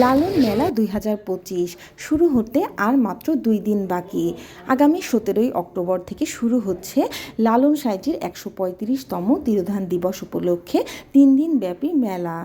লালন মেলা দুই হাজার পঁচিশ। শুরু হতে আর মাত্র দুই দিন বাকি। আগামী সতেরোই অক্টোবর থেকে শুরু হচ্ছে লালন সাইজির একশো পঁয়ত্রিশতম তিরোধান দিবস উপলক্ষে তিন দিন ব্যাপী মেলা।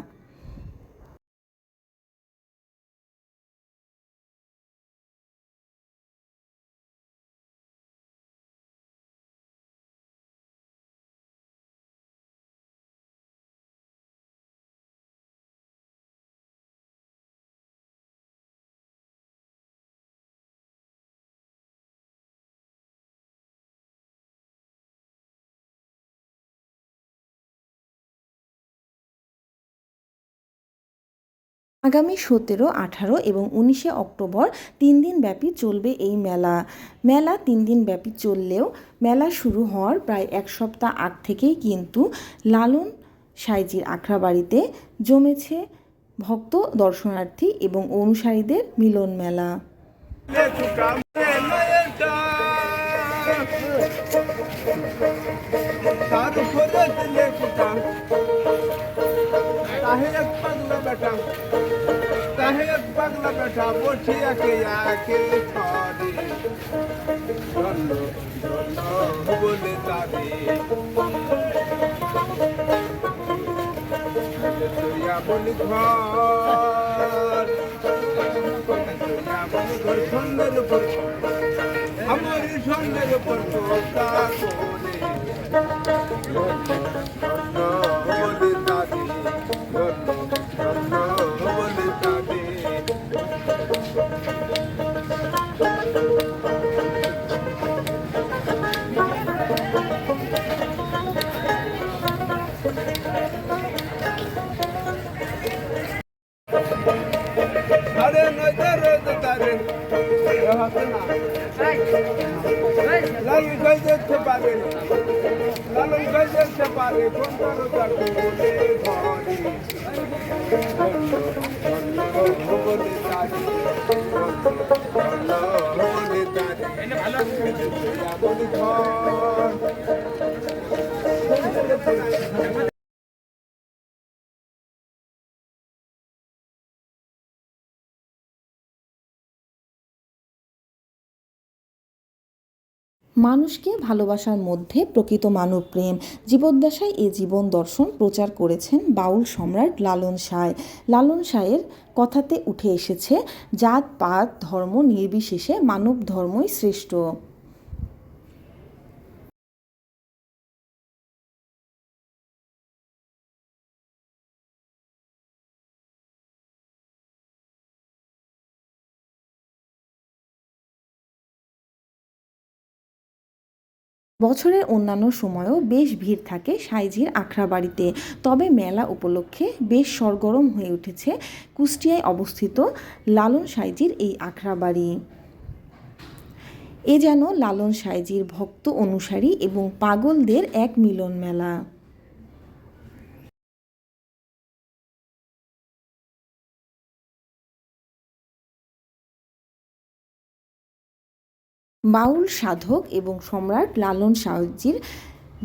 আগামী সতেরো, আঠারো এবং উনিশে অক্টোবর তিন দিন ব্যাপী চলবে এই মেলা। মেলা তিন দিন ব্যাপী চললেও মেলা শুরু হওয়ার প্রায় এক সপ্তাহ আগ থেকেই কিন্তু লালন সাইজির আখড়াবাড়িতে জমেছে ভক্ত, দর্শনার্থী এবং অনুসারীদের মিলন মেলা। পাগলা বেটা বসিয়া কে আকে ছড়ে ধন্য ধন্য আমার সন্ধ্যের লালু গাই দেখতে পারে লালু গাই দেখতে পারে কোন করো মানুষকে ভালোবাসার মধ্যে প্রকৃত মানব প্রেম। জীবদ্দশায় এ জীবন দর্শন প্রচার করেছেন বাউল সম্রাট লালন সায় লালন সায়ের কথাতে উঠে এসেছে জাত পাত ধর্ম নির্বিশেষে মানব ধর্মই শ্রেষ্ঠ। বছরের অন্যান্য সময়েও বেশ ভিড় থাকে সাইজির আখড়াবাড়িতে তবে মেলা উপলক্ষে বেশ সরগরম হয়ে উঠেছে কুষ্টিয়ায় অবস্থিত লালন সাইজির এই আখড়াবাড়ি এ যেন লালন সাইজির ভক্ত অনুসারী এবং পাগলদের এক মিলন মেলা বাউল সাধক এবং সম্রাট লালন সাহজির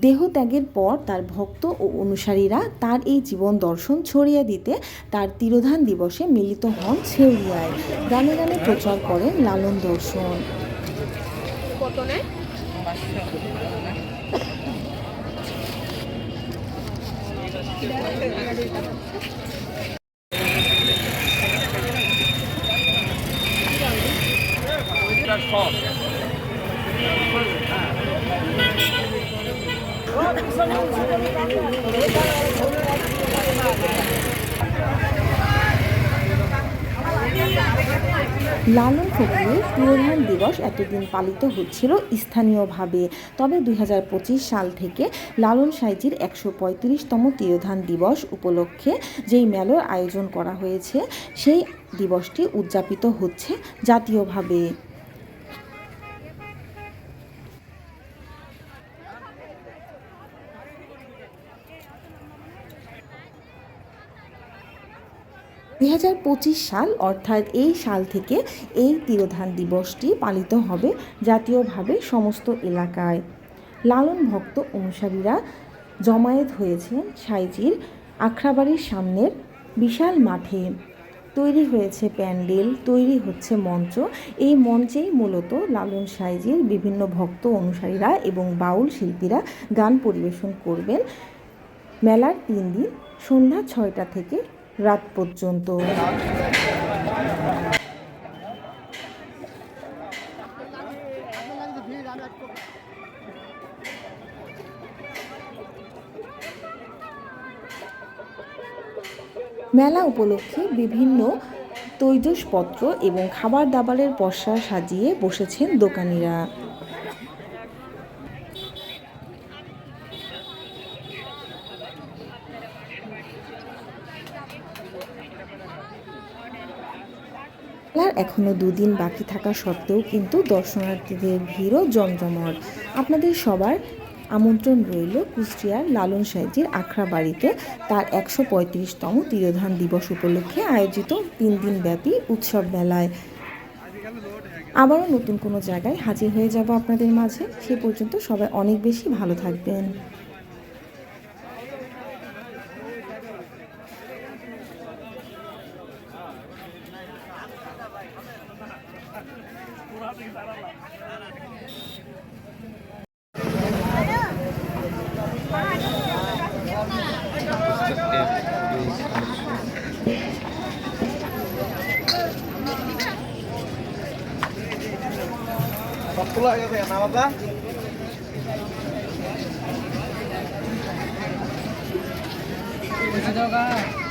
দেহত্যাগের পর তার ভক্ত ও অনুসারীরা তার এই জীবন দর্শন ছড়িয়ে দিতে তার তিরোধান দিবসে মিলিত হন ছেউরিয়ায় গানে গানে প্রচার করেন লালন দর্শন। লালন ফকিরের তিরোধান দিবস এতদিন পালিত হচ্ছিল স্থানীয়ভাবে। তবে দুই হাজার পঁচিশ সাল থেকে লালন সাইজির একশো পঁয়ত্রিশতম তিরোধান দিবস উপলক্ষে যেই মেলার আয়োজন করা হয়েছে, সেই দিবসটি উদযাপিত হচ্ছে জাতীয়ভাবে। দুই হাজার পঁচিশ সাল, অর্থাৎ এই সাল থেকে এই তিরোধান দিবসটি পালিত হবে জাতীয়ভাবে সমস্ত এলাকায়। লালন ভক্ত অনুসারীরা জমায়েত হয়েছেন সাইজির আখড়াবাড়ির সামনের বিশাল মাঠে। তৈরি হয়েছে প্যান্ডেল, তৈরি হচ্ছে মঞ্চ। এই মঞ্চেই মূলত লালন সাইজির বিভিন্ন ভক্ত অনুসারীরা এবং বাউল শিল্পীরা গান পরিবেশন করবেন। মেলার তিন দিন, সন্ধ্যা ছয়টা থেকে রাত পর্যন্ত। মেলা উপলক্ষে বিভিন্ন তৈজসপত্র এবং খাবার দাবারের পসরা সাজিয়ে বসেছেন দোকানিরা। মেলার এখনও দুদিন বাকি থাকা সত্ত্বেও কিন্তু দর্শনার্থীদের ভিড়ও জমজমট। আপনাদের সবার আমন্ত্রণ রইল কুষ্টিয়ার লালন সাইজির আখড়া বাড়িতে। তার একশো পঁয়ত্রিশতম তিরোধান দিবস উপলক্ষে আয়োজিত তিন দিন ব্যাপী উৎসব মেলায়। আবারও নতুন কোনো জায়গায় হাজির হয়ে যাব আপনাদের মাঝে। সে পর্যন্ত সবাই অনেক বেশি ভালো থাকবেন। সবগুলো হয়ে গেছে না বাবা Thank